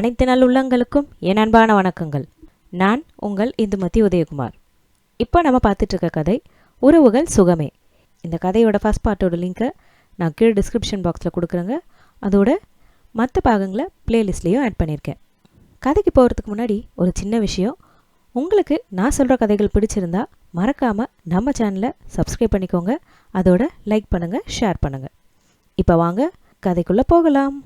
அனைத்து நல் உள்ளங்களுக்கும் என் அன்பான வணக்கங்கள். நான் உங்கள் இந்துமதி உதயகுமார். இப்போ நம்ம பார்த்துட்டு இருக்க கதை உறவுகள் சுகமே. இந்த கதையோட ஃபஸ்ட் பார்ட்டோட லிங்க்கை நான் கீழே டிஸ்கிரிப்ஷன் பாக்ஸில் கொடுக்குறேங்க. அதோட மற்ற பாகங்களை பிளேலிஸ்ட்லேயும் ஆட் பண்ணியிருக்கேன். கதைக்கு போகிறதுக்கு முன்னாடி ஒரு சின்ன விஷயம். உங்களுக்கு நான் சொல்கிற கதைகள் பிடிச்சிருந்தா மறக்காமல் நம்ம சேனலை சப்ஸ்கிரைப் பண்ணிக்கோங்க. அதோட லைக் பண்ணுங்கள் ஷேர் பண்ணுங்கள் இப்போ வாங்க கதைக்குள்ளே போகலாம்.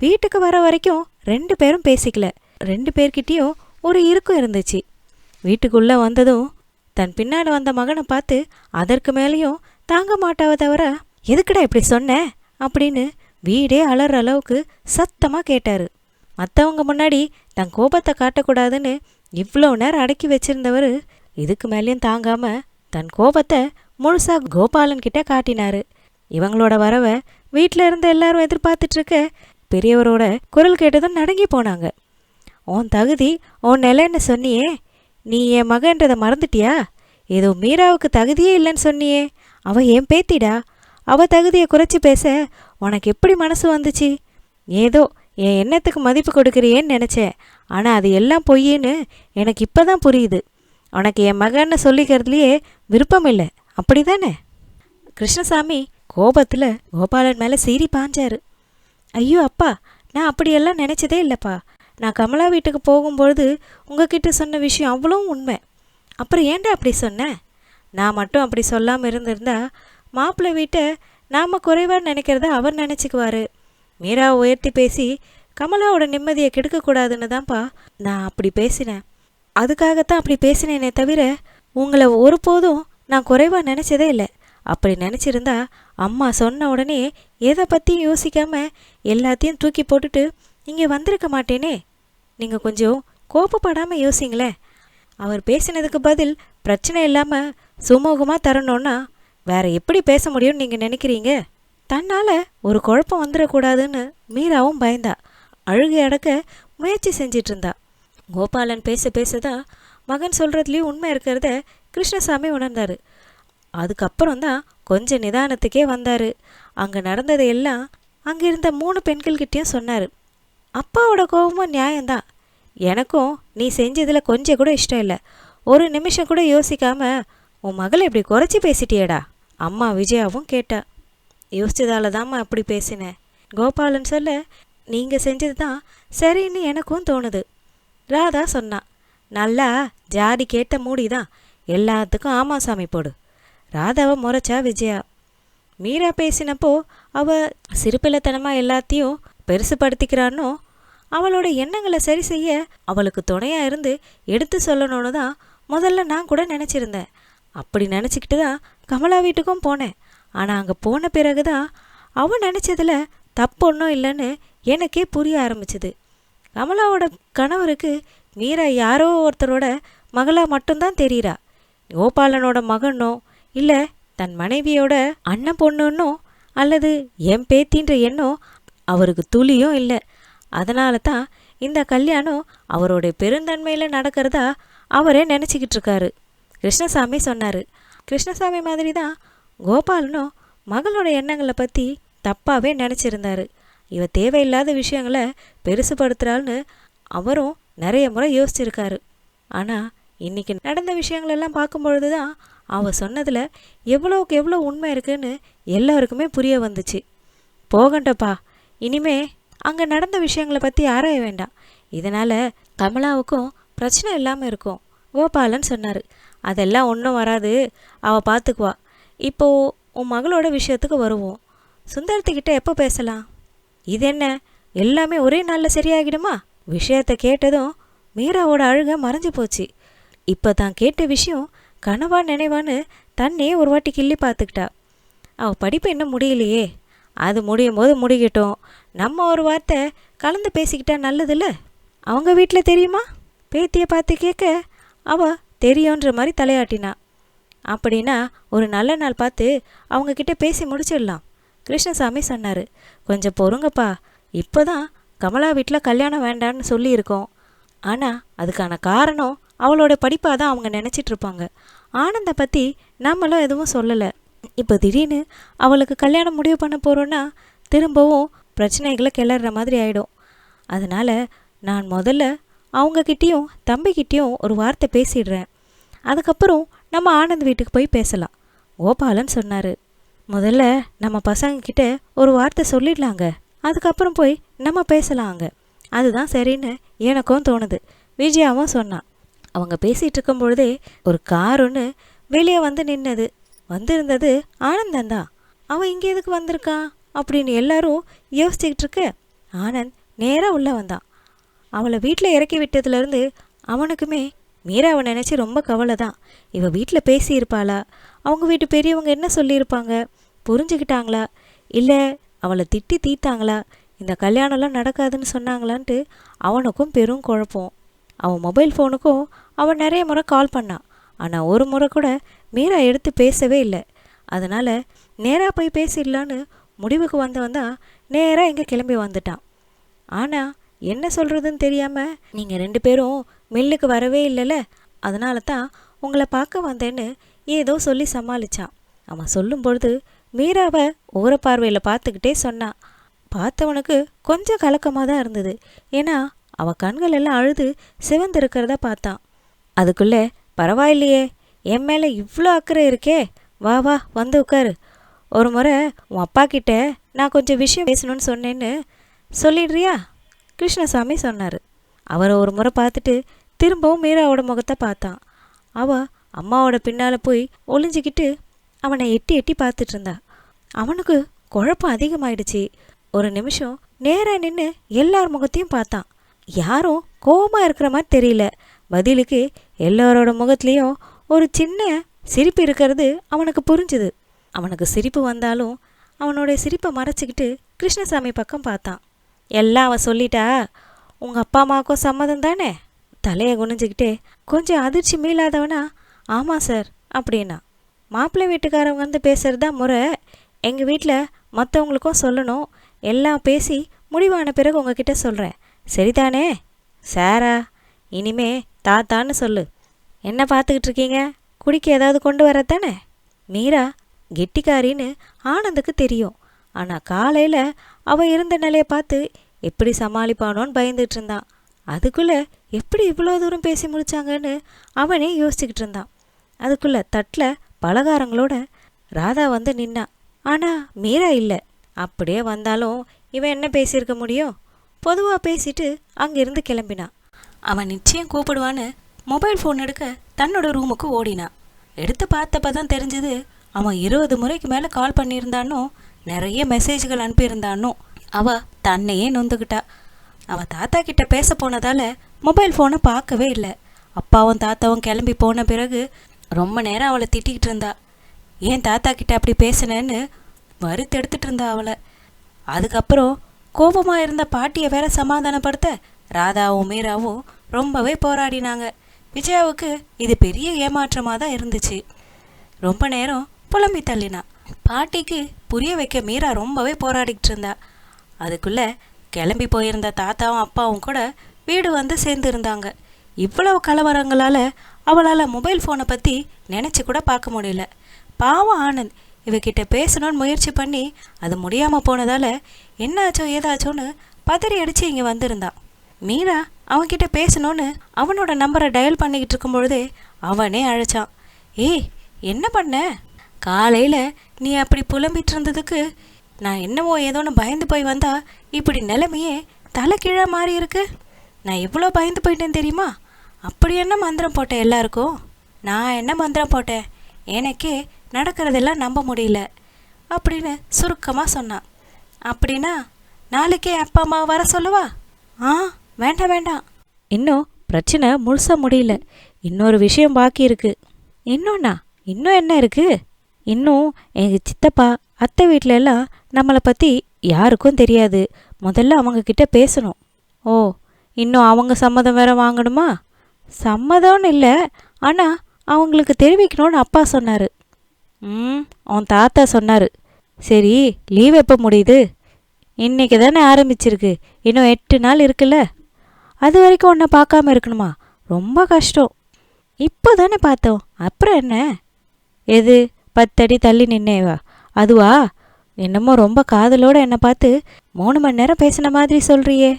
வீட்டுக்கு வர வரைக்கும் ரெண்டு பேரும் பேசிக்கல. ரெண்டு பேர்கிட்டயும் ஒரு இருக்கும் இருந்துச்சு. வீட்டுக்குள்ளே வந்ததும் தன் பின்னாடி வந்த மகனை பார்த்து அதற்கு மேலேயும் தாங்க மாட்டாவை தவிர எதுக்குடா இப்படி சொன்ன? அப்படின்னு வீடே அலற அளவுக்கு சத்தமாக கேட்டார். மற்றவங்க முன்னாடி தன் கோபத்தை காட்டக்கூடாதுன்னு இவ்வளோ நேரம் அடக்கி வச்சிருந்தவர் இதுக்கு மேலேயும் தாங்காமல் தன் கோபத்தை முழுசா கோபாலன் கிட்டே காட்டினாரு. இவங்களோட வரவை வீட்டில் இருந்த எல்லாரும் எதிர்பார்த்துட்ருக்க பெரியவரோட குரல் கேட்டதும் நடுங்கி போனாங்க. உன் தகுதி உன் நிலைன்னு சொன்னியே. நீ என் மகன்றதை மறந்துட்டியா? ஏதோ மீராவுக்கு தகுதியே இல்லைன்னு சொன்னியே. அவள் என் பேத்திடா. அவள் தகுதியை குறைச்சி பேச உனக்கு எப்படி மனசு வந்துச்சு? ஏதோ என் எண்ணத்துக்கு மதிப்பு கொடுக்குறியேன்னு நினச்சேன். ஆனால் அது எல்லாம் பொய்யின்னு எனக்கு இப்போ தான் புரியுது. உனக்கு என் மகன்னு சொல்லிக்கிறதுலையே விருப்பம் இல்லை. அப்படி தானே கிருஷ்ணசாமி கோபத்தில் கோபாலன் மேலே சீறி பாஞ்சாரு. ஐயோ அப்பா நான் அப்படியெல்லாம் நினச்சதே இல்லைப்பா. நான் கமலா வீட்டுக்கு போகும்பொழுது உங்ககிட்ட சொன்ன விஷயம் அவ்வளவும் உண்மை. அப்புறம் ஏன்டா அப்படி சொன்னேன் நான் மட்டும் அப்படி சொல்லாமல் இருந்திருந்தா மாப்பிள்ளை வீட்டை நாம் குறைவாக நினைக்கிறத அவர் நினச்சிக்குவார். மீராவை உயர்த்தி பேசி கமலாவோட நிம்மதியை கெடுக்கக்கூடாதுன்னு தான்ப்பா நான் அப்படி பேசினேன். அதுக்காகத்தான் அப்படி பேசினேனே தவிர உங்களை ஒருபோதும் நான் குறைவாக நினச்சதே இல்லை. அப்படி நினச்சிருந்தா அம்மா சொன்ன உடனே எதை பற்றியும் யோசிக்காம எல்லாத்தையும் தூக்கி போட்டுட்டு இங்கே வந்திருக்க மாட்டேனே. நீங்கள் கொஞ்சம் கோப்பப்படாமல் யோசிங்களேன் அவர் பேசினதுக்கு பதில் பிரச்சனை இல்லாமல் சுமூகமாக தரணும்னா வேற எப்படி பேச முடியும்னு நீங்கள் நினைக்கிறீங்க? தன்னால் ஒரு குழப்பம் வந்துடக்கூடாதுன்னு மீராவும் பயந்தா. அழுகை அடக்க முயற்சி செஞ்சிட்டு இருந்தா கோபாலன் பேச பேசதான் மகன் சொல்கிறதுலேயும் உண்மை இருக்கிறத கிருஷ்ணசாமி உணர்ந்தாரு. அதுக்கப்புறம் தான் கொஞ்சம் நிதானத்துக்கே வந்தார். அங்கே நடந்ததை எல்லாம் அங்கே இருந்த மூணு பெண்கள்கிட்டேயும் சொன்னார். அப்பாவோட கோபமும் நியாயம்தான். எனக்கும் நீ செஞ்சதில் கொஞ்சம் கூட இஷ்டம் இல்லை. ஒரு நிமிஷம் கூட யோசிக்காம உன் மகளை இப்படி குறைச்சி பேசிட்டியேடா? அம்மா விஜயாவும் கேட்டா. யோசிச்சதால தாம்மா அப்படி பேசினேன் கோபாலன் சொல்ல நீங்கள் செஞ்சது தான் சரின்னு எனக்கும் தோணுது. ராதா சொன்னான் நல்லா ஜாடி கேட்ட மூடிதான். எல்லாத்துக்கும் ஆமா சாமி போடு. ராதாவை முறைச்சா விஜயா. மீரா பேசினப்போ அவ சிறுபிள்ளைத்தனமாக எல்லாத்தையும் பெருசுப்படுத்திக்கிறானோ அவளோட எண்ணங்களை சரி செய்ய அவளுக்கு துணையாக இருந்து எடுத்து சொல்லணும்னு தான் முதல்ல நான் கூட நினச்சிருந்தேன். அப்படி நினச்சிக்கிட்டு தான் கமலா வீட்டுக்கும் போனேன். ஆனால் அங்கே போன பிறகு தான் அவன் நினச்சதில் தப்பு ஒன்றும் இல்லைன்னு எனக்கே புரிய ஆரம்பிச்சுது. கமலாவோட கணவருக்கு மீரா யாரோ ஒருத்தரோட மகளாக மட்டும்தான் தெரியிறா. கோபாலனோட மகனோ இல்லை தன் மனைவியோட அண்ணன் பொண்ணுன்னோ அல்லது என் பேத்தின்ற எண்ணம் அவருக்கு துளியும் இல்லை. அதனால தான் இந்த கல்யாணம் அவருடைய பெருந்தன்மையில் நடக்கிறதா அவரே நினச்சிக்கிட்டு இருக்காரு. கிருஷ்ணசாமி சொன்னார். கிருஷ்ணசாமி மாதிரி தான் கோபாலனும் மகளோட எண்ணங்களை பற்றி தப்பாகவே நினச்சிருந்தார். இவ தேவையில்லாத விஷயங்களை பெருசுபடுத்துகிறாள்னு அவரும் நிறைய முறை யோசிச்சிருக்காரு. ஆனால் இன்னைக்கு நடந்த விஷயங்களெல்லாம் பார்க்கும்பொழுது தான் அவள் சொன்னதில் எவ்வளோக்கு எவ்வளோ உண்மை இருக்குன்னு எல்லாருக்குமே புரிய வந்துச்சு. போகண்டப்பா இனிமே அங்கே நடந்த விஷயங்களை பற்றி ஆராய வேண்டாம். இதனால் கமலாவுக்கும் பிரச்சனை இல்லாமல் இருக்கும். கோபாலன் சொன்னார் அதெல்லாம் ஒன்றும் வராது அவள் பார்த்துக்குவா இப்போது உன் மகளோட விஷயத்துக்கு வருவோம். சுந்தரத்துக்கிட்ட எப்போ பேசலாம்? இது என்ன எல்லாமே ஒரே நாளில் சரியாகிடுமா? விஷயத்தை கேட்டதும் மீராவோட அழுக மறைஞ்சு போச்சு. இப்போ தான் கேட்ட விஷயம் கனவா நினைவான்னு தன்னே ஒரு வாட்டி கிள்ளி பார்த்துக்கிட்டா. அவள் படிப்பு இன்னும் முடியலையே. அது முடியும் போது முடிக்கட்டும். நம்ம ஒரு வார்த்தை கலந்து பேசிக்கிட்டா நல்லதில்ல? அவங்க வீட்டில் தெரியுமா? பேத்தியை பார்த்து கேட்க அவள் தெரியுன்ற மாதிரி தலையாட்டினா. அப்படின்னா ஒரு நல்ல நாள் பார்த்து அவங்கக்கிட்ட பேசி முடிச்சிடலாம். கிருஷ்ணசாமி சொன்னார் கொஞ்சம் பொறுங்கப்பா. இப்போ தான் கமலா வீட்டில் கல்யாணம் வேண்டான்னு சொல்லியிருக்கோம். ஆனால் அதுக்கான காரணம் அவளோட படிப்பாக தான் அவங்க நினச்சிட்டு இருப்பாங்க. ஆனந்தை பற்றி நம்மளும் எதுவும் சொல்லலை. இப்போ திடீர்னு அவளுக்கு கல்யாணம் முடிவு பண்ண போகிறோன்னா திரும்பவும் பிரச்சனைகளை கிளற மாதிரி ஆகிடும் அதனால் நான் முதல்ல அவங்கக்கிட்டேயும் தம்பிக்கிட்டேயும் ஒரு வார்த்தை பேசிடுறேன். அதுக்கப்புறம் நம்ம ஆனந்த் வீட்டுக்கு போய் பேசலாம். கோபாலன் சொன்னார் முதல்ல நம்ம பசங்கக்கிட்ட ஒரு வார்த்தை சொல்லிடலாங்க. அதுக்கப்புறம் போய் நம்ம பேசலாங்க. அதுதான் சரின்னு எனக்கும் தோணுது. விஜயாவும் சொன்னான் அவங்க பேசிகிட்டு இருக்கும் பொழுதே ஒரு கார் ஒன்று வெளியே வந்து நின்னது. வந்திருந்தது ஆனந்தந்தான் அவன் இங்கே எதுக்கு வந்திருக்கான் அப்படின்னு எல்லாரும் யோசிச்சுக்கிட்டு இருக்க ஆனந்த் நேராக உள்ளே வந்தான். அவளை வீட்டில் இறக்கி விட்டதுலேருந்து அவனுக்குமே மீராவை நினச்சி ரொம்ப கவலை தான். இவள் வீட்டில் பேசியிருப்பாளா? அவங்க வீட்டு பெரியவங்க என்ன சொல்லியிருப்பாங்க? புரிஞ்சுக்கிட்டாங்களா? இல்லை அவளை திட்டி தீத்தாங்களா இந்த கல்யாணம்லாம் நடக்காதுன்னு சொன்னாங்களான்ட்டு அவனுக்கும் பெரும் குழப்பம். அவன் மொபைல் ஃபோனுக்கும் அவன் நிறைய முறை கால் பண்ணான் ஆனால் ஒரு முறை கூட மீரா எடுத்து பேசவே இல்லை. அதனால் நேராக போய் பேசிடலான்னு முடிவுக்கு வந்தவன் தான் நேராக இங்கே கிளம்பி வந்துட்டான். ஆனால் என்ன சொல்கிறதுன்னு தெரியாமல் நீங்கள் ரெண்டு பேரும் மில்லுக்கு வரவே இல்லைல்ல அதனால தான் உங்களை பார்க்க வந்தேன்னு ஏதோ சொல்லி சமாளிச்சான். அவன் சொல்லும் பொழுது மீராவை ஓர பார்வையில் பார்த்துக்கிட்டே சொன்னான் பார்த்தவனுக்கு கொஞ்சம் கலக்கமாக தான் இருந்தது. ஏன்னா அவள் கண்கள் எல்லாம் அழுது சிவந்திருக்கிறத பார்த்தான். அதுக்குள்ளே பரவாயில்லையே என் மேலே இவ்வளோ அக்கறை இருக்கே வா வா வந்து உட்காரு. ஒரு முறை உன் அப்பா கிட்ட நான் கொஞ்சம் விஷயம் பேசணும்னு சொன்னேன்னு சொல்லிடுறியா? கிருஷ்ணசாமி சொன்னார். அவரை ஒரு முறை பார்த்துட்டு திரும்பவும் மீராவோட முகத்தை பார்த்தான். அவ அம்மாவோட பின்னால் போய் ஒளிஞ்சிக்கிட்டு அவனை எட்டி எட்டி பார்த்துட்டு இருந்தா. அவனுக்கு குழப்பம் அதிகமாயிடுச்சு. ஒரு நிமிஷம் நேராக நின்று எல்லார் முகத்தையும் பார்த்தான். யாரும் கோபமாக இருக்கிற மாதிரி தெரியல. பதிலுக்கு எல்லாரோட முகத்துலேயும் ஒரு சின்ன சிரிப்பு இருக்கிறது அவனுக்கு புரிஞ்சுது. அவனுக்கு சிரிப்பு வந்தாலும் அவனுடைய சிரிப்பை மறைச்சிக்கிட்டு கிருஷ்ணசாமி பக்கம் பார்த்தான். எல்லாம் அவன் சொல்லிட்டா? உங்கள் அப்பா அம்மாவுக்கும் சம்மதம் தானே? தலையை குனிஞ்சுக்கிட்டே கொஞ்சம் அதிர்ச்சி மீளாதவனா? ஆமாம் சார் அப்படின்னா. மாப்பிள்ளை வீட்டுக்காரவங்க வந்து பேசுகிறது தான் முறை. எங்கள் வீட்டில் மற்றவங்களுக்கும் சொல்லணும். எல்லாம் பேசி முடிவான பிறகு உங்ககிட்ட சொல்கிறேன் சரிதானே? சாரா இனிமே தாத்தான்னு சொல்லு. என்ன பார்த்துக்கிட்டு இருக்கீங்க குடிக்க ஏதாவது கொண்டு வரத்தானே? மீரா கெட்டிக்காரின்னு ஆனந்துக்கு தெரியும். ஆனால் காலையில் அவன் இருந்த நிலையை பார்த்து எப்படி சமாளிப்பானோன்னு பயந்துட்டு இருந்தான். அதுக்குள்ளே எப்படி இவ்வளோ தூரம் பேசி முடிச்சாங்கன்னு அவனே யோசிச்சுக்கிட்டு இருந்தான். அதுக்குள்ளே தட்டில் பலகாரங்களோட ராதா வந்து நின்னான் ஆனால் மீரா இல்லை. அப்படியே வந்தாலும் இவன் என்ன பேசியிருக்க முடியும்? பொதுவாக பேசிட்டு அங்கிருந்து கிளம்பினான். அவன் நிச்சயம் கூப்பிடுவான்னு மொபைல் ஃபோன் எடுக்க தன்னோட ரூமுக்கு ஓடினான். எடுத்து பார்த்தப்ப தான் தெரிஞ்சது அவன் இருபது முறைக்கு மேலே கால் பண்ணியிருந்தானோ நிறைய மெசேஜ்கள் அனுப்பியிருந்தானோ அவள் தன்னையே நொந்துக்கிட்டா அவள் தாத்தா கிட்ட பேச போனதால் மொபைல் ஃபோனை பார்க்கவே இல்லை. அப்பாவும் தாத்தாவும் கிளம்பி போன பிறகு ரொம்ப நேரம் அவளை திட்டிக்கிட்டு இருந்தா. ஏன் தாத்தா கிட்ட அப்படி பேசினேன்னு வறுத்து எடுத்துட்டு இருந்தா அவளை. அதுக்கப்புறம் கோபமாக இருந்த பாட்டியை வேற சமாதானப்படுத்த ராதாவும் மீராவும் ரொம்பவே போராடினாங்க. விஜயாவுக்கு இது பெரிய ஏமாற்றமாக தான் இருந்துச்சு. ரொம்ப நேரம் புலம்பி தள்ளினான் பாட்டிக்கு புரிய வைக்க மீரா ரொம்பவே போராடிக்கிட்டு இருந்தா. அதுக்குள்ளே கிளம்பி போயிருந்த தாத்தாவும் அப்பாவும் கூட வீடு வந்து சேர்ந்துருந்தாங்க இவ்வளவு கலவரங்களால் அவளால் மொபைல் ஃபோனை பற்றி நினச்சி கூட பார்க்க முடியல. பாவம் ஆனந்த் இவகிட்ட பேசணும்னு முயற்சி பண்ணி அது முடியாமல் போனதால் என்னாச்சோ ஏதாச்சோன்னு பதறி அடித்து இங்கே வந்திருந்தான் மீரா அவன்கிட்ட பேசணும்னு அவனோட நம்பரை டயல் பண்ணிக்கிட்டு இருக்கும்பொழுதே அவனே அழைச்சான். ஏய் என்ன பண்ண? காலையில் நீ அப்படி புலம்பிட்டு இருந்ததுக்கு நான் என்னவோ ஏதோன்னு பயந்து போய் வந்தா இப்படி நிலைமையே தலை கீழே மாறி இருக்கு. நான் எவ்வளோ பயந்து போயிட்டேன் தெரியுமா? அப்படி என்ன மந்திரம் போட்டேன் எல்லாருக்கும்? நான் என்ன மந்திரம் போட்டேன்? எனக்கே நடக்கிறதெல்லாம் நம்ப முடியல அப்படின்னு சுருக்கமாக சொன்னான். அப்படின்னா நாளைக்கே அப்பா அம்மா வர சொல்லவா? ஆ வேண்டாம் வேண்டாம். இன்னும் பிரச்சனை முழுசாக முடியல. இன்னொரு விஷயம் பாக்கி இருக்கு. இன்னொன்னா இன்னும் என்ன இருக்கு? இன்னும் எங்கள் சித்தப்பா அத்தை வீட்டில எல்லாம் நம்மளை பற்றி யாருக்கும் தெரியாது. முதல்ல அவங்க கிட்ட பேசணும். ஓ இன்னும் அவங்க சம்மதம் வேற வாங்கணுமா? சம்மதம்னு இல்லை ஆனால் அவங்களுக்கு தெரிவிக்கணும்னு அப்பா சொன்னார். ம் உன் தாத்தா சொன்னார். சரி லீவ் எப்போ முடியுது? இன்னைக்கு தானே ஆரம்பிச்சிருக்கு. இன்னும் எட்டு நாள் இருக்குல்ல? அது வரைக்கும் உன்னை பார்க்காம இருக்கணுமா? ரொம்ப கஷ்டம். இப்போ தானே பார்த்தோம். அப்புறம் என்ன? எது? பத்தடி தள்ளி நின்னேவா? அதுவா? என்னமோ ரொம்ப காதலோட என்னை பார்த்து மூணு மணி நேரம் பேசின மாதிரி சொல்றியே.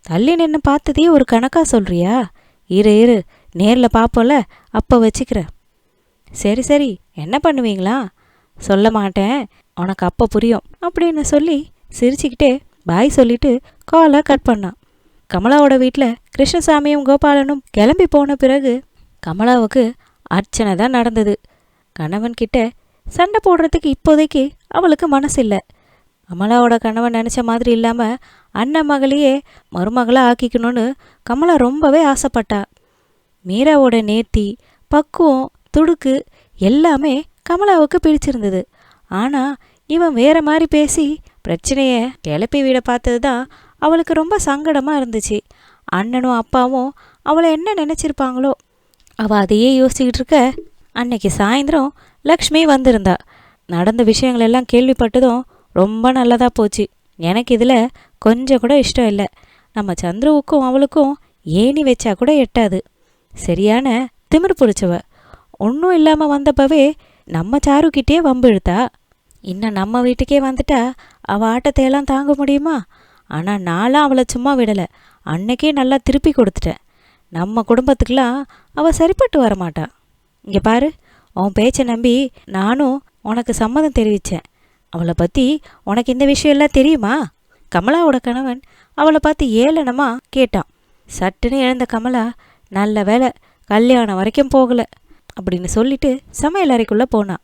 தள்ளி நின்று பார்த்ததையே ஒரு கணக்காக சொல்றியா? இரு இரு. நேரில் பார்ப்போம்ல. அப்போ வச்சுக்கிறேன். சரி சரி. என்ன பண்ணுவீங்களா? சொல்ல மாட்டேன். உனக்கு அப்போ புரியும். அப்படின்னு சொல்லி சிரிச்சுக்கிட்டே பாய் சொல்லிட்டு காலை கட் பண்ணான். கமலாவோட வீட்டில் கிருஷ்ணசாமியும் கோபாலனும் கிளம்பி போன பிறகு கமலாவுக்கு அர்ச்சனை தான் நடந்தது. கணவன் கிட்ட சண்டை போடுறதுக்கு இப்போதைக்கு அவளுக்கு மனசு இல்லை கமலாவோட கணவன் நினச்ச மாதிரி இல்லாமல் அண்ணன் மகளையே மருமகளாக ஆக்கிக்கணும்னு கமலா ரொம்பவே ஆசைப்பட்டா. மீராவோட நேர்த்தி பக்குவம் துடுக்கு எல்லாமே கமலாவுக்கு பிடிச்சிருந்தது. ஆனால் இவன் வேற மாதிரி பேசி பிரச்சனையை கிளப்பி விட பார்த்தது தான் அவளுக்கு ரொம்ப சங்கடமாக இருந்துச்சு. அண்ணனும் அப்பாவும் அவளை என்ன நினச்சிருப்பாங்களோ அவள் அதையே யோசிச்சுக்கிட்டு இருக்க அன்னைக்கு சாயந்தரம் லக்ஷ்மி வந்திருந்தா. நடந்த விஷயங்கள் எல்லாம் கேள்விப்பட்டதும் ரொம்ப நல்லதாக போச்சு. எனக்கு இதில் கொஞ்சம் கூட இஷ்டம் இல்லை. நம்ம சந்துருவுக்கும் அவளுக்கும் ஏணி வச்சா கூட எட்டாது. சரியான திமிரு பிடிச்சவ. ஒன்றும் இல்லாமல் வந்தப்பவே நம்ம சாருக்கிட்டே வம்பு இழுத்தா. இன்னும் நம்ம வீட்டுக்கே வந்துட்டா அவள் ஆட்டத்தையெல்லாம் தாங்க முடியுமா? ஆனால் நான்லாம் அவளை சும்மா விடலை. அன்னைக்கே நல்லா திருப்பி கொடுத்துட்டேன். நம்ம குடும்பத்துக்கெலாம் அவள் சரிப்பட்டு வரமாட்டா இங்கே பாரு உன் பேச்சை நம்பி நானும் உனக்கு சம்மதம் தெரிவித்தேன் அவளை பற்றி உனக்கு இந்த விஷயம்லாம் தெரியுமா? கமலாவோட கணவன் அவளை பார்த்து ஏளனமா கேட்டான். சட்டுன்னு எழுந்த கமலா நல்ல வேலை கல்யாணம் வரைக்கும் போகலை அப்படின்னு சொல்லிட்டு சமையல் அறைக்குள்ளே போனான்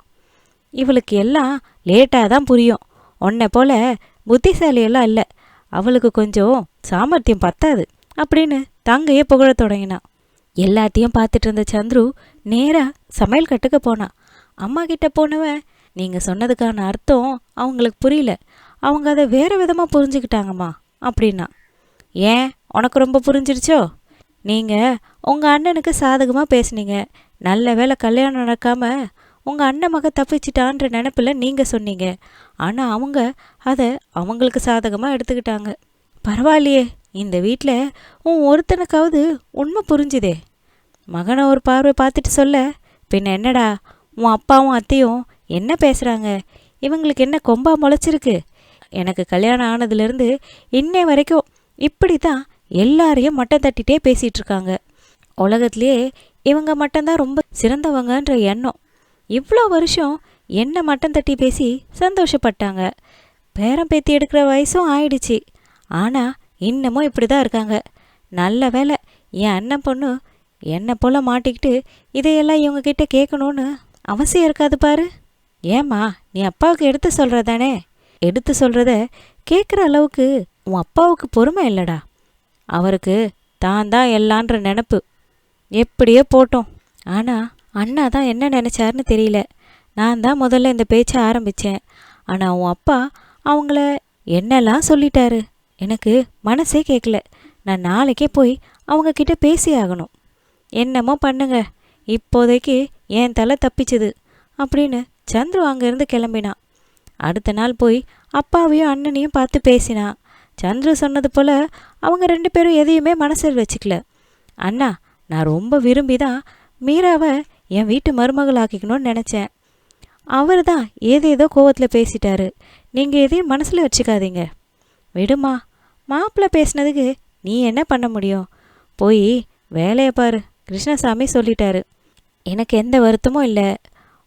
இவளுக்கு எல்லாம் லேட்டாக தான் புரியும். உன்னை போல புத்திசாலியெல்லாம் இல்லை. அவளுக்கு கொஞ்சம் சாமர்த்தியம் பத்தாது அப்படின்னு தங்கையே புகழத் தொடங்கினான் எல்லாத்தையும் பார்த்துட்டு இருந்த சந்துரு நேராக சமையல் கட்டுக்க போனான் அம்மா கிட்ட போனவன் நீங்கள் சொன்னதுக்கான அர்த்தம் அவங்களுக்கு புரியல. அவங்க அதை வேறு விதமாக புரிஞ்சுக்கிட்டாங்கம்மா அப்படின்னா. ஏன்? உனக்கு ரொம்ப புரிஞ்சிருச்சோ? நீங்கள் உங்கள் அண்ணனுக்கு சாதகமாக பேசுனீங்க. நல்ல வேளை கல்யாணம் நடக்காமல் உங்கள் அண்ணன் மக தப்பிச்சிட்டான்ற நினப்பில் நீங்கள் சொன்னீங்க. ஆனால் அவங்க அதை அவங்களுக்கு சாதகமாக எடுத்துக்கிட்டாங்க. பரவாயில்லையே இந்த வீட்டில் உன் ஒருத்தனுக்காவது உண்மை புரிஞ்சுதே. மகனை ஒரு பார்வை பார்த்துட்டு சொல்ல பின்ன என்னடா உன் அப்பாவும் அத்தையும் என்ன பேசுகிறாங்க இவங்களுக்கு என்ன கொம்பா முளைச்சிருக்கு? எனக்கு கல்யாணம் ஆனதுலேருந்து இன்னை வரைக்கும் இப்படி தான் எல்லாரையும் மட்டம் தட்டிட்டே பேசிகிட்டு இருக்காங்க. இவங்க மட்டும்தான் ரொம்ப சிறந்தவங்கன்ற எண்ணம் இவ்வளோ வருஷம் என்ன மட்டம் தட்டி பேசி சந்தோஷப்பட்டாங்க. பேரம் பேத்தி எடுக்கிற வயசும் ஆயிடுச்சு. ஆனால் இன்னமும் இப்படி தான் இருக்காங்க. நல்ல வேலை என் அண்ணன் பொண்ணு என்னை போல மாட்டிக்கிட்டு இதையெல்லாம் இவங்கக்கிட்ட கேட்கணும்னு அவசியம் இருக்காது பாரு. ஏம்மா நீ அப்பாவுக்கு எடுத்து சொல்கிறதானே எடுத்து சொல்கிறத கேட்குற அளவுக்கு உன் அப்பாவுக்கு பொறுமை இல்லைடா. அவருக்கு தான் தான் எல்லான்ற நினப்பு. எப்படியோ போட்டோம். ஆனால் அண்ணா தான் என்ன நினச்சாருன்னு தெரியல. நான் தான் முதல்ல இந்த பேச்சை ஆரம்பித்தேன் ஆனால் உன் அப்பா அவங்கள என்னெல்லாம் சொல்லிட்டாரு? எனக்கு மனசே கேட்கல நான் நாளைக்கே போய் அவங்க கிட்ட பேசி ஆகணும். என்னமோ பண்ணுங்க. இப்போதைக்கு என் தலை தப்பிச்சது அப்படின்னு சந்துரு அங்கேருந்து கிளம்பினான். அடுத்த நாள் போய் அப்பாவையும் அண்ணனையும் பார்த்து பேசினான். சந்துரு சொன்னது போல் அவங்க ரெண்டு பேரும் எதையுமே மனசில் வச்சுக்கல. அண்ணா நான் ரொம்ப விரும்பி தான் மீராவை என் வீட்டு மருமகள் ஆக்கிக்கணும்னு நினச்சேன். அவர் தான் ஏதேதோ கோவத்தில் பேசிட்டாரு. நீங்கள் எதையும் மனசில் வச்சுக்காதீங்க. விடுமா மாப்பிள்ளை பேசுனதுக்கு நீ என்ன பண்ண முடியும்? போய் வேலையை பாரு கிருஷ்ணசாமி சொல்லிட்டாரு. எனக்கு எந்த வருத்தமும் இல்லை.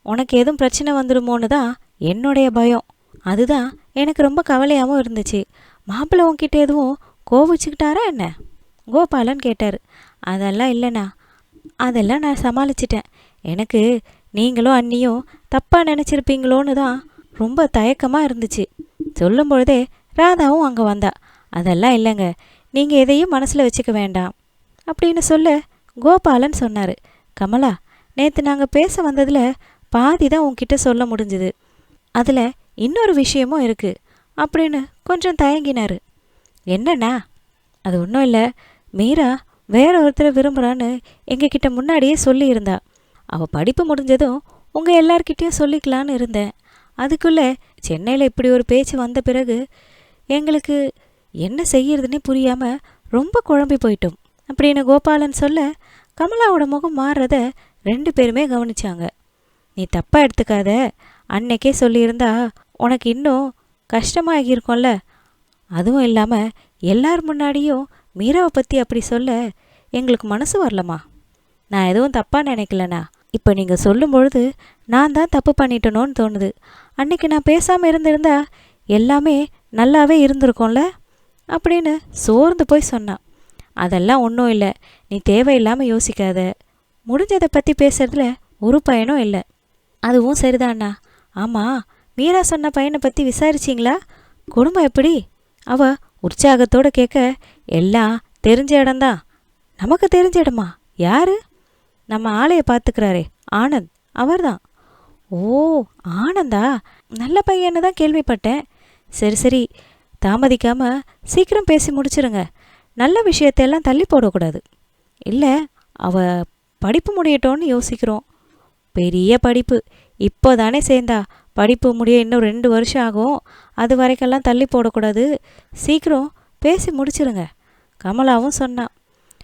உனக்கு எதுவும் பிரச்சனை வந்துடுமோன்னு தான் என்னுடைய பயம். அதுதான் எனக்கு ரொம்ப கவலையாகவும் இருந்துச்சு. மாப்பிள்ளை உன்கிட்ட எதுவும் கோவிச்சுக்கிட்டாரா என்ன? கோபாலன் கேட்டார். அதெல்லாம் இல்லைண்ணா. அதெல்லாம் நான் சமாளிச்சிட்டேன். எனக்கு நீங்களும் அண்ணியும் தப்பாக நினச்சிருப்பீங்களோன்னு தான் ரொம்ப தயக்கமாக இருந்துச்சு. சொல்லும் பொழுதே ராதாவும் அங்கே வந்தா. அதெல்லாம் இல்லைங்க. நீங்கள் எதையும் மனசில் வச்சுக்க வேண்டாம். அப்படின்னு சொல்ல கோபாலன் சொன்னார். கமலா நேற்று நாங்கள் பேச வந்ததில் பாதி தான் உன்கிட்ட சொல்ல முடிஞ்சுது. அதில் இன்னொரு விஷயமும் இருக்குது அப்படின்னு கொஞ்சம் தயங்கினார். என்னண்ணா? அது ஒன்றும் இல்லை. மீரா வேற ஒருத்தரை விரும்புகிறான்னு எங்ககிட்ட முன்னாடியே சொல்லியிருந்தா. அவள் படிப்பு முடிஞ்சதும் உங்கள் எல்லார்கிட்டேயும் சொல்லிக்கலான்னு இருந்தேன். அதுக்குள்ளே சென்னையில் இப்படி ஒரு பேச்சு வந்த பிறகு எங்களுக்கு என்ன செய்யறதுன்னே புரியாமல் ரொம்ப குழம்பி போயிட்டோம். அப்படின்னு கோபாலன் சொல்ல கமலாவோட முகம் மாறுறத ரெண்டு பேருமே கவனிச்சாங்க. நீ தப்பாக எடுத்துக்காத. அன்னைக்கே சொல்லியிருந்தா உனக்கு இன்னும் கஷ்டமாகியிருக்கோம்ல. அதுவும் இல்லாமல் எல்லார் முன்னாடியும் மீராவை பற்றி அப்படி சொல்ல எங்களுக்கு மனசு வரலம்மா நான் எதுவும் தப்பாக நினைக்கலண்ணா இப்போ நீங்கள் சொல்லும் பொழுது நான் தான் தப்பு பண்ணிட்டனோன்னு தோணுது. அன்னைக்கு நான் பேசாமல் இருந்திருந்தா எல்லாமே நல்லாவே இருந்திருக்கும்ல? அப்படின்னு சோர்ந்து போய் சொன்னான் அதெல்லாம் ஒன்றும் இல்லை. நீ தேவையில்லாமல் யோசிக்காத. முடிஞ்சதை பற்றி பேசுறதுல ஒரு பயனும் இல்லை. அதுவும் சரிதாண்ணா ஆமாம் மீரா சொன்ன பையனை பற்றி விசாரிச்சிங்களா? குடும்பம் எப்படி? அவ உற்சாகத்தோடு கேட்க எல்லாம் தெரிஞ்ச இடம்தான். நமக்கு தெரிஞ்ச இடமா? யாரு? நம்ம ஆளைய பார்த்துக்கிறாரே ஆனந்த். அவர்தான். ஓ ஆனந்தா? நல்ல பையன்னு தான் கேள்விப்பட்டேன். சரி சரி. தாமதிக்காமல் சீக்கிரம் பேசி முடிச்சிருங்க. நல்ல விஷயத்தையெல்லாம் தள்ளி போடக்கூடாது. இல்லை அவ படிப்பு முடியட்டோன்னு யோசிக்கிறோம். பெரிய படிப்பு. இப்போ தானே சேர்ந்தா. படிப்பு முடிய இன்னும் ரெண்டு வருஷம் ஆகும். அது வரைக்கெல்லாம் தள்ளி போடக்கூடாது. சீக்கிரம் பேசி முடிச்சிருங்க. கமலாவும் சொன்னான்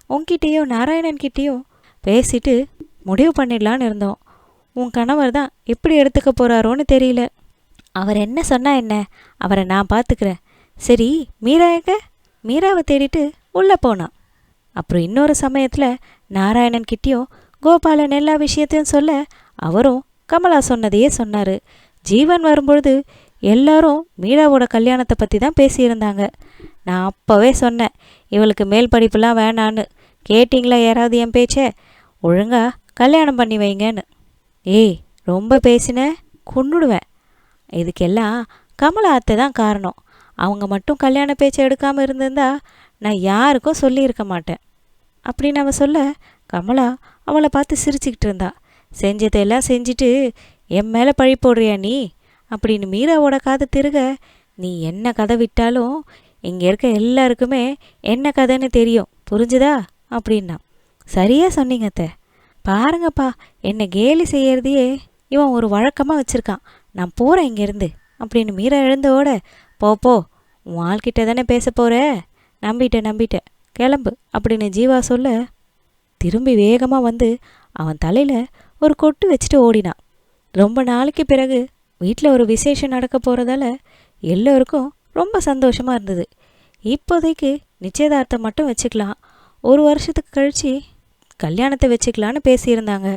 உன்கிட்டேயும் நாராயணன்கிட்டேயும் பேசிட்டு முடிவு பண்ணிடலான்னு இருந்தோம். உன் கணவர் தான் எப்படி எடுத்துக்க போகிறாரோன்னு தெரியல. அவர் என்ன சொன்னா என்ன? அவரை நான் பார்த்துக்கிறேன் சரி மீரா எங்க? மீராவை தேடிட்டு உள்ளே போனான். அப்புறம் இன்னொரு சமயத்தில் நாராயணன் கிட்டேயும் கோபாலன் எல்லா விஷயத்தையும் சொல்ல அவரும் கமலா சொன்னதையே சொன்னார். ஜீவன் வரும்பொழுது எல்லாரும் மீராவோட கல்யாணத்தை பற்றி தான் பேசியிருந்தாங்க. நான் அப்போவே சொன்னேன் இவளுக்கு மேல் படிப்புலாம் வேணான்னு. கேட்டிங்களா யாராவது என் பேச்சை? ஒழுங்கா கல்யாணம் பண்ணி வைங்கன்னு. ஏய் ரொம்ப பேசின? கொன்னுடுவேன். இதுக்கெல்லாம் கமலா அத்தை தான் காரணம். அவங்க மட்டும் கல்யாண பேச்சை எடுக்காமல் இருந்திருந்தா நான் யாருக்கும் சொல்லியிருக்க மாட்டேன். அப்படின்னு அவன் சொல்ல கமலா அவளை பார்த்து சிரிச்சுக்கிட்டு இருந்தா. செஞ்சதையெல்லாம் செஞ்சுட்டு என் மேலே பழி போடுறியா நீ? அப்படின்னு மீராவோட காதை திருக நீ என்ன கதை விட்டாலும் இங்கே இருக்க எல்லாருக்குமே என்ன கதைன்னு தெரியும். புரிஞ்சுதா? அப்படின்னா. சரியா சொன்னீங்க அத்தை. பாருங்கப்பா என்னை கேலி செய்யறதையே இவன் ஒரு வழக்கமாக வச்சுருக்கான். நான் போகிறேன் இங்கேருந்து அப்படின்னு மீரா எழுந்தோட போப்போ உன் ஆள்கிட்ட தானே பேச போகிற நம்பிட்டேன் நம்பிட்டேன். கிளம்பு அப்படின்னு ஜீவா சொல்ல திரும்பி வேகமாக வந்து அவன் தலையில் ஒரு கொட்டு வச்சுட்டு ஓடினான். ரொம்ப நாளைக்கு பிறகு வீட்டில் ஒரு விசேஷம் நடக்க போகிறதால எல்லோருக்கும் ரொம்ப சந்தோஷமாக இருந்தது. இப்போதைக்கு நிச்சயதார்த்தம் மட்டும் வச்சுக்கலாம். ஒரு வருஷத்துக்கு கழித்து கல்யாணத்தை வச்சுக்கலான்னு பேசியிருந்தாங்க.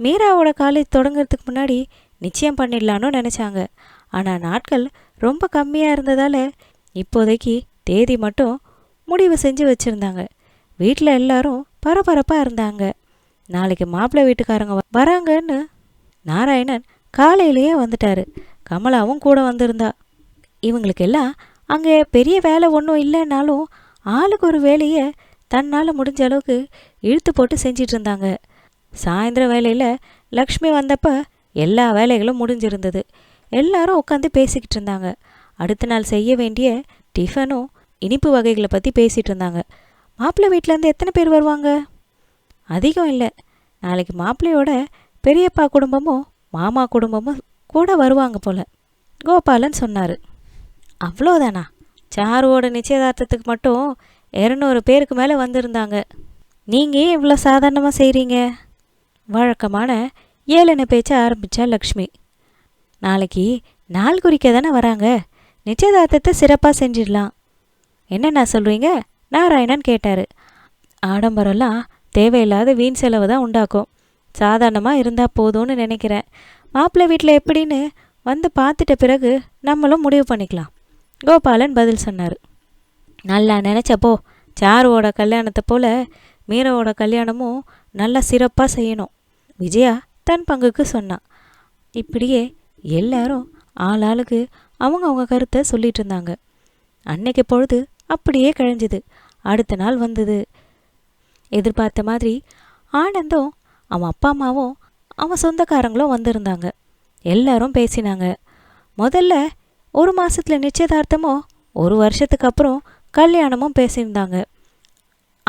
மீராவோட காலேஜ் தொடங்குறதுக்கு முன்னாடி நிச்சயம் பண்ணிடலான்னு நினச்சாங்க. ஆனால் நாட்கள் ரொம்ப கம்மியாக இருந்ததால் இப்போதைக்கு தேதி மட்டும் முடிவு செஞ்சு வச்சுருந்தாங்க. வீட்டில் எல்லாரும் பரபரப்பாக இருந்தாங்க. நாளைக்கு மாப்பிள்ளை வீட்டுக்காரங்க வராங்கன்னு நாராயணன் காலையிலேயே வந்துட்டாரு. கமலாவும் கூட வந்திருந்தா. இவங்களுக்கெல்லாம் அங்கே பெரிய வேலை ஒன்றும் இல்லைன்னாலும் ஆளுக்கு ஒரு வேலையை தன்னால் முடிஞ்ச அளவுக்கு இழுத்து போட்டு செஞ்சிட்டு இருந்தாங்க. சாயந்தர வேலையில் லக்ஷ்மி வந்தப்போ எல்லா வேலைகளும் முடிஞ்சிருந்தது. எல்லாரும் உட்காந்து பேசிக்கிட்டு இருந்தாங்க. அடுத்த நாள் செய்ய வேண்டிய டிஃபனும் இனிப்பு வகைகளை பற்றி பேசிகிட்டு இருந்தாங்க. மாப்பிள்ளை வீட்டிலேருந்து எத்தனை பேர் வருவாங்க? அதிகம் இல்லை. நாளைக்கு மாப்பிள்ளையோட பெரியப்பா குடும்பமும் மாமா குடும்பமும் கூட வருவாங்க போல. கோபாலன் சொன்னார். அவ்வளோதானா சாருவோட நிச்சயதார்த்தத்துக்கு மட்டும் இரநூறு பேருக்கு மேலே வந்திருந்தாங்க. நீங்கள் ஏன் இவ்வளோ சாதாரணமாக செய்கிறீங்க வழக்கமான ஏளன பேச்ச ஆரம்பித்தா லக்ஷ்மி. நாளைக்கு நாள் குறிக்க தானே வராங்க. நிச்சயதார்த்தத்தை சிறப்பாக செஞ்சிடலாம். என்னண்ணா சொல்கிறீங்க நாராயணன் கேட்டார். ஆடம்பரம்லாம் தேவையில்லாத வீண் செலவு தான் உண்டாக்கும். சாதாரணமாக இருந்தால் போதும்னு நினைக்கிறேன். மாப்பிள்ளை வீட்டில் எப்படின்னு வந்து பார்த்துட்ட பிறகு நம்மளும் முடிவு பண்ணிக்கலாம். கோபாலன் பதில் சொன்னார். நல்லா நினச்சப்போ சாருவோட கல்யாணத்தை போல் மீராவோட கல்யாணமும் நல்லா சிறப்பாக செய்யணும். விஜயா தன் பங்குக்கு சொன்னான் இப்படியே எல்லாரும் ஆளாளுக்கு அவங்க அவங்க கருத்தை சொல்லிட்டு இருந்தாங்க. அன்னைக்கு பொழுது அப்படியே கழிஞ்சுது. அடுத்த நாள் வந்தது. எதிர்பார்த்த மாதிரி ஆனந்தும் அவன் அப்பா அம்மாவும் அவன் சொந்தக்காரங்களும் வந்திருந்தாங்க. எல்லாரும் பேசினாங்க. முதல்ல ஒரு மாதத்தில் நிச்சயதார்த்தமும் ஒரு வருஷத்துக்கு அப்புறம் கல்யாணமும் பேசியிருந்தாங்க.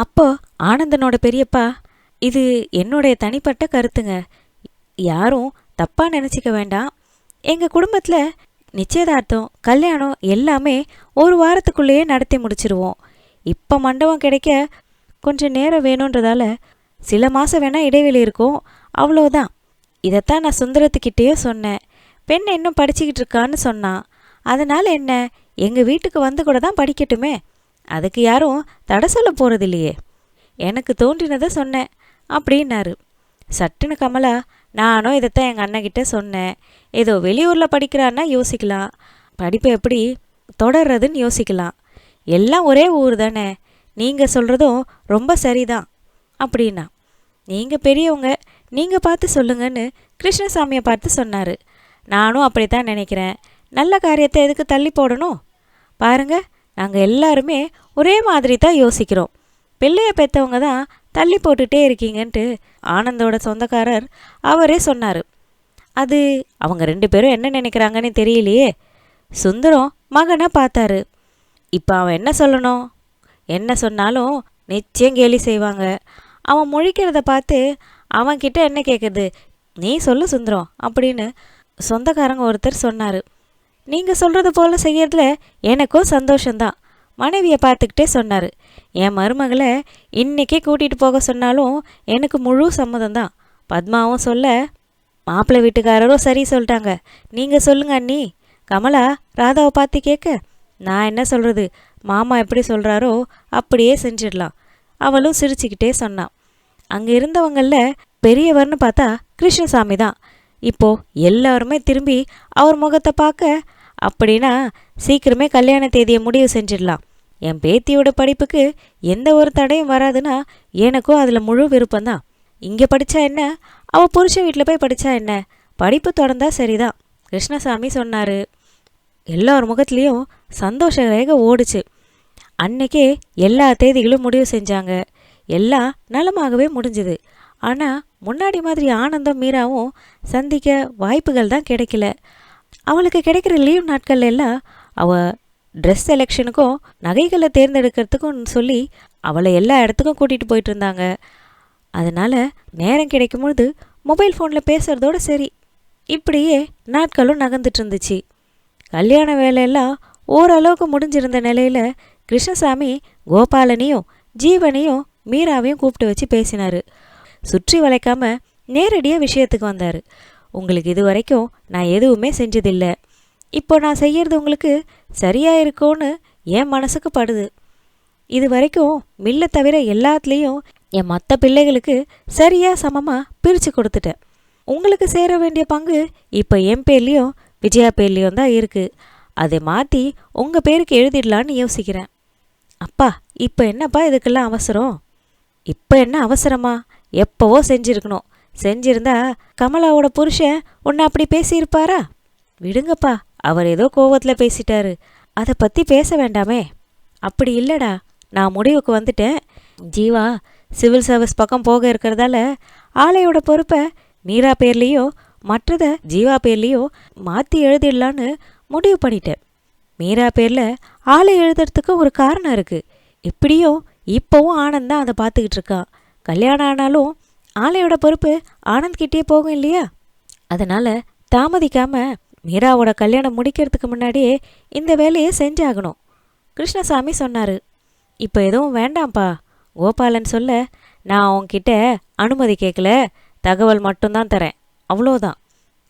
அப்போ ஆனந்தனோட பெரியப்பா இது என்னுடைய தனிப்பட்ட கருத்துங்க. யாரும் தப்பாக நினச்சிக்க வேண்டாம். எங்கள் குடும்பத்தில் நிச்சயதார்த்தம் கல்யாணம் எல்லாமே ஒரு வாரத்துக்குள்ளேயே நடத்தி முடிச்சிருவோம். இப்போ மண்டபம் கிடைக்க கொஞ்சம் நேரம் வேணுன்றதால சில மாதம் வேணால் இடைவெளி இருக்கும். அவ்வளோதான் இதைத்தான் நான் சுந்தரத்துக்கிட்டேயே சொன்னேன். பெண் இன்னும் படிச்சுக்கிட்டு இருக்கான்னு சொன்னான். அதனால் என்ன? எங்கள் வீட்டுக்கு வந்து கூட தான் படிக்கட்டுமே. அதுக்கு யாரும் தடை சொல்ல போகிறது இல்லையே எனக்கு தோன்றினதை சொன்னேன் அப்படின்னாரு. சட்டுன்னு கமலா நானும் இதைத்தான் எங்கள் அண்ணகிட்ட சொன்னேன். ஏதோ வெளியூரில் படிக்கிறான்னா யோசிக்கலாம். படிப்பை எப்படி தொடர்றதுன்னு யோசிக்கலாம். எல்லாம் ஒரே ஊர் தானே. நீங்கள் சொல்கிறதும் ரொம்ப சரிதான் அப்படின்னா. நீங்கள் பெரியவங்க நீங்கள் பார்த்து சொல்லுங்கன்னு கிருஷ்ணசாமியை பார்த்து சொன்னார். நானும் அப்படித்தான் நினைக்கிறேன். நல்ல காரியத்தை எதுக்கு தள்ளி போடணும்? பாருங்கள் நாங்கள் எல்லாருமே ஒரே மாதிரி தான் யோசிக்கிறோம். பிள்ளைய பெற்றவங்க தான் தள்ளி போட்டுகிட்டே இருக்கீங்கன்ட்டு ஆனந்தோட சொந்தக்காரர் அவரே சொன்னார். அது அவங்க ரெண்டு பேரும் என்ன நினைக்கிறாங்கன்னு தெரியலையே. சுந்தரம் மகனை பார்த்தாரு. இப்போ அவன் என்ன சொல்லணும்? என்ன சொன்னாலும் நிச்சயம் கேலி செய்வாங்க. அவன் முழிக்கிறத பார்த்து அவன்கிட்ட என்ன கேட்குறது நீ சொல்லு சுந்தரம் அப்படின்னு சொந்தக்காரங்க ஒருத்தர் சொன்னார். நீங்கள் சொல்கிறது போல் செய்யறதுல எனக்கும் சந்தோஷந்தான் மனைவியை பார்த்துக்கிட்டே சொன்னார். என் மருமகளை இன்றைக்கே கூட்டிகிட்டு போக சொன்னாலும் எனக்கு முழு சம்மதம் தான் பத்மாவும் சொல்ல மாப்பிள்ளை வீட்டுக்காரரும் சரி சொல்லிட்டாங்க. நீங்கள் சொல்லுங்க அண்ணி. கமலா ராதாவை பார்த்து கேட்க நான் என்ன சொல்கிறது மாமா எப்படி சொல்கிறாரோ அப்படியே செஞ்சிடலாம். அவளும் சிரிச்சுக்கிட்டே சொன்னான். அங்கே இருந்தவங்களில் பெரியவர்னு பார்த்தா கிருஷ்ணசாமி தான் இப்போது எல்லாருமே திரும்பி அவர் முகத்தை பார்க்க அப்படின்னா சீக்கிரமே கல்யாண தேதியை முடிவு செஞ்சிடலாம். என் பேத்தியோட படிப்புக்கு எந்த ஒரு தடையும் வராதுன்னா எனக்கும் அதில் முழு விருப்பம்தான். இங்கே படித்தா என்ன? அவள் புருஷன் வீட்டில் போய் படித்தா என்ன? படிப்பு தொடர்ந்தா சரிதான். கிருஷ்ணசாமி சொன்னார். எல்லார் முகத்துலேயும் சந்தோஷ ரேக ஓடுச்சு. அன்னைக்கே எல்லா தேதிகளும் முடிவு செஞ்சாங்க. எல்லாம் நலமாகவே முடிஞ்சுது. ஆனால் முன்னாடி மாதிரி ஆனந்தம் மீராவும் சந்திக்க வாய்ப்புகள் தான் கிடைக்கல. அவளுக்கு கிடைக்கிற லீவ் நாட்கள் எல்லாம் அவள் ட்ரெஸ் செலெக்ஷனுக்கும் நகைகளை தேர்ந்தெடுக்கிறதுக்கும் சொல்லி அவளை எல்லா இடத்துக்கும் கூட்டிகிட்டு போயிட்டு இருந்தாங்க. அதனால் நேரம் கிடைக்கும் பொழுது மொபைல் ஃபோனில் பேசுகிறதோட சரி. இப்படியே நாட்களும் நகர்ந்துட்டு இருந்துச்சு. கல்யாண வேலையெல்லாம் ஓரளவுக்கு முடிஞ்சிருந்த நிலையில் கிருஷ்ணசாமி கோபாலனையும் ஜீவனையும் மீராவையும் கூப்பிட்டு வச்சு பேசினார். சுற்றி வளைக்காம நேரடியாக விஷயத்துக்கு வந்தார். உங்களுக்கு இது வரைக்கும் நான் எதுவுமே செஞ்சதில்லை. இப்போ நான் செய்யறது உங்களுக்கு சரியாக இருக்கோன்னு என் மனசுக்கு படுது. இது வரைக்கும் மில்லை தவிர எல்லாத்துலேயும் என் மற்ற பிள்ளைகளுக்கு சரியாக சமமாக பிரித்து கொடுத்துட்டேன். உங்களுக்கு சேர வேண்டிய பங்கு இப்போ என் பேர்லேயும் விஜயா பேர்லேயும் தான் இருக்குது அதை மாற்றி உங்கள் பேருக்கு எழுதிடலான்னு யோசிக்கிறேன். அப்பா இப்போ என்னப்பா இதுக்கெல்லாம் அவசரம்? இப்போ என்ன அவசரமா? எப்போவோ செஞ்சுருக்கணும். செஞ்சிருந்தா கமலாவோட புருஷன் உன்னை அப்படி பேசியிருப்பாரா? விடுங்கப்பா அவர் ஏதோ கோவத்தில் பேசிட்டாரு. அதை பற்றி பேச வேண்டாமே. அப்படி இல்லைடா நான் முடிவுக்கு வந்துட்டேன். ஜீவா சிவில் சர்வீஸ் பக்கம் போக இருக்கிறதால ஆலையோட பொறுப்பை மீரா பேர்லேயோ மற்றதை ஜீவா பேர்லேயோ மாற்றி எழுதிடலான்னு முடிவு பண்ணிட்டேன். மீரா பேரில் ஆலை எழுதுறதுக்கு ஒரு காரணம் இருக்குது எப்படியும் இப்போவும் ஆனந்த் தான் அதை பார்த்துக்கிட்டு இருக்கான். கல்யாணம் ஆனாலும் ஆலையோட பொறுப்பு ஆனந்த் கிட்டே போகும் இல்லையா? அதனால் தாமதிக்காம மீராவோட கல்யாணம் முடிக்கிறதுக்கு முன்னாடியே இந்த வேலையை செஞ்சாகணும் கிருஷ்ணசாமி சொன்னார் இப்போ எதுவும் வேண்டாம்ப்பா. கோபாலன் சொல்ல நான் உன்கிட்ட அனுமதி கேட்கல தகவல் மட்டும்தான் தரேன். அவ்வளோதான்.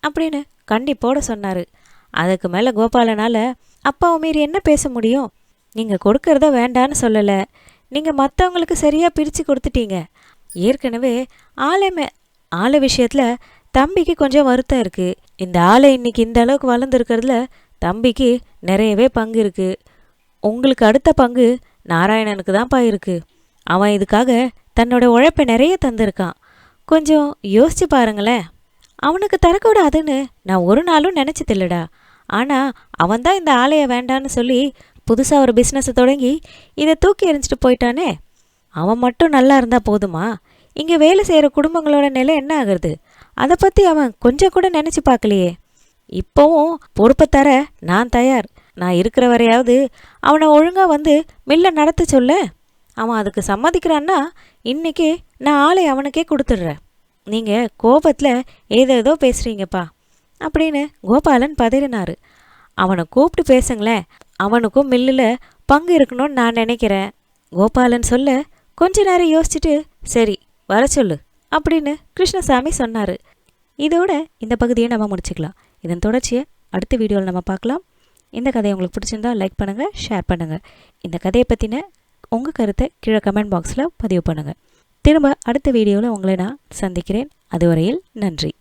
அப்படின்னு கண்டிப்போட சொன்னார். அதுக்கு மேலே கோபாலனால் அப்பாவை மீறி என்ன பேச முடியும்? நீங்கள் கொடுக்கறத வேண்டான்னு சொல்லலை. நீங்கள் மற்றவங்களுக்கு சரியாக பிரித்து கொடுத்துட்டீங்க. ஏற்கனவே ஆலை மே ஆலை விஷயத்தில் தம்பிக்கு கொஞ்சம் வருத்தம் இருக்குது இந்த ஆலை இன்னைக்கு இந்த அளவுக்கு வளர்ந்துருக்கிறதுல தம்பிக்கு நிறையவே பங்கு இருக்குது உங்களுக்கு அடுத்த பங்கு நாராயணனுக்கு தான்ப்பா இருக்குது அவன் இதுக்காக தன்னோட உழைப்பை நிறைய தந்திருக்கான். கொஞ்சம் யோசிச்சு பாருங்களேன். அவனுக்கு தரக்கூடாதுன்னு நான் ஒரு நாளும் நினச்சதில்லடா ஆனால் அவன் தான் இந்த ஆலையை வேண்டான்னு சொல்லி புதுசாக ஒரு பிஸ்னஸை தொடங்கி இதை தூக்கி எறிஞ்சிட்டு போயிட்டானே. அவன் மட்டும் நல்லா இருந்தால் போதுமா? இங்கே வேலை செய்கிற குடும்பங்களோட நிலை என்ன ஆகுறது? அதை பற்றி அவன் கொஞ்சம் கூட நினச்சி பார்க்கலையே. இப்போவும் பொறுப்பை தர நான் தயார். நான் இருக்கிற வரையாவது அவனை ஒழுங்காக வந்து மில்ல நடத்த சொல்ல. அவன் அதுக்கு சம்மதிக்கிறான்னா இன்றைக்கி நான் ஆளை அவனுக்கே கொடுத்துட்றேன். நீங்கள் கோபத்தில் ஏதேதோ பேசுகிறீங்கப்பா அப்படின்னு கோபாலன் பதறினார். அவனை கூப்பிட்டு பேசுங்களேன் அவனுக்கும் மில்லில் பங்கு இருக்கணும்னு நான் நினைக்கிறேன் கோபாலன் சொல்ல கொஞ்ச நேரம் யோசிச்சுட்டு சரி வர சொல்லு அப்படின்னு கிருஷ்ணசாமி சொன்னார். இதோட இந்த பகுதியை நம்ம முடிச்சுக்கலாம். இதன் தொடர்ச்சியை அடுத்த வீடியோவில் நம்ம பார்க்கலாம். இந்த கதையை உங்களுக்கு பிடிச்சிருந்தா லைக் பண்ணுங்கள் ஷேர் பண்ணுங்கள் இந்த கதையை பற்றின உங்கள் கருத்தை கீழே கமெண்ட் பாக்ஸில் பதிவு பண்ணுங்கள் திரும்ப அடுத்த வீடியோவில் உங்களை நான் சந்திக்கிறேன். அதுவரையில் நன்றி.